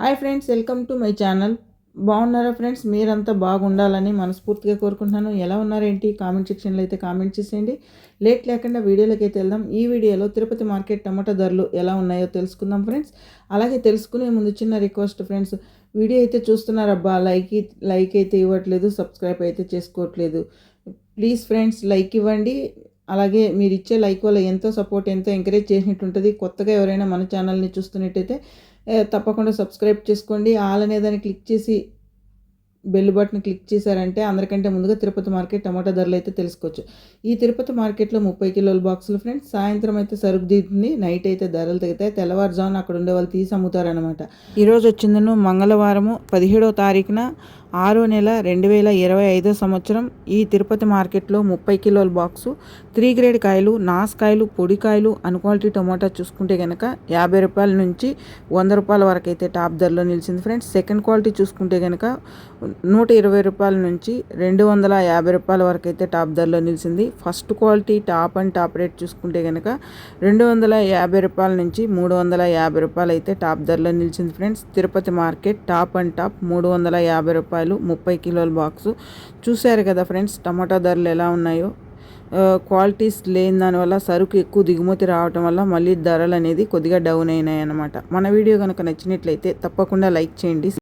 Hi friends welcome to my channel. బాగున్నారా friends? మీరంతా బాగుండాలని మనస్ఫూర్తిగా కోరుకుంటున్నాను. ఎలా ఉన్నారేంటి? కామెంట్ సెక్షన్లో అయితే కామెంట్ చేసేయండి. లేట్ లేకుండా వీడియోలోకి అయితే వెళ్దాం. ఈ వీడియోలో తిరుపతి మార్కెట్ టమాటా ధరలు ఎలా ఉన్నాయో తెలుసుకుందాం ఫ్రెండ్స్. అలాగే తెలుసుకునే ముందు చిన్న రిక్వెస్ట్ ఫ్రెండ్స్. వీడియో అయితే చూస్తున్నారబ్బా లైక్ లైక్ అయితే ఇవ్వట్లేదు సబ్స్క్రైబ్ అయితే చేసుకోవట్లేదు. ప్లీజ్ ఫ్రెండ్స్ లైక్ ఇవ్వండి. అలాగే మీరు ఇచ్చే లైక్ వల్ల ఎంతో సపోర్ట్ ఎంతో ఎంకరేజ్ చేసినట్టు ఉంటుంది కొత్తగా ఎవరైనా మన ఛానల్ని చూస్తున్నట్టయితే తప్పకుండా సబ్స్క్రైబ్ చేసుకోండి. ఆల్ అనే దాన్ని క్లిక్ చేసి బెల్ బటన్ క్లిక్ చేశారంటే అందరికంటే ముందుగా తిరుపతి మార్కెట్ టమాటా ధరలు అయితే తెలుసుకోవచ్చు. ఈ తిరుపతి మార్కెట్లో ముప్పై కిలోల బాక్సులు ఫ్రెండ్స్ సాయంత్రం అయితే సరుకు దిగుతుంది నైట్ అయితే ధరలు తగ్గుతాయి. తెల్లవారుజామున అక్కడ ఉండే వాళ్ళు తీసి అమ్ముతారనమాట ఈరోజు వచ్చిందను మంగళవారము పదిహేడవ తారీఖున ఆరో నెల రెండు వేల ఇరవై ఐదో సంవత్సరం ఈ తిరుపతి మార్కెట్లో ముప్పై కిలోల బాక్సు త్రీ గ్రేడ్ కాయలు నాసుకాయలు పొడికాయలు అన్క్వాలిటీ టొమాటో చూసుకుంటే కనుక యాభై రూపాయల నుంచి వంద రూపాయల వరకు అయితే టాప్ ధరలో నిలిచింది ఫ్రెండ్స్. సెకండ్ క్వాలిటీ చూసుకుంటే కనుక నూట ఇరవై రూపాయల నుంచి రెండు వందల యాభై రూపాయల వరకు అయితే టాప్ ధరలో నిలిచింది. First quality top and top rate చూసుకుంటే కనుక రెండు వందల యాభై రూపాయల నుంచి మూడు వందల యాభై రూపాయలు అయితే టాప్ ధరలో నిలిచింది friends. Tirupati market top and top మూడు వందల యాభై రూపాయలు రూపాయలు ముప్పై కిలోల బాక్సు. చూశారు కదా ఫ్రెండ్స్ టమాటా ధరలు ఎలా ఉన్నాయో. క్వాలిటీస్ లేని దానివల్ల సరుకు ఎక్కువ దిగుమతి రావటం వల్ల మళ్ళీ ధరలు అనేది కొద్దిగా డౌన్ అయినాయి అన్నమాట మన వీడియో కనుక నచ్చినట్లయితే తప్పకుండా లైక్ చేయండి.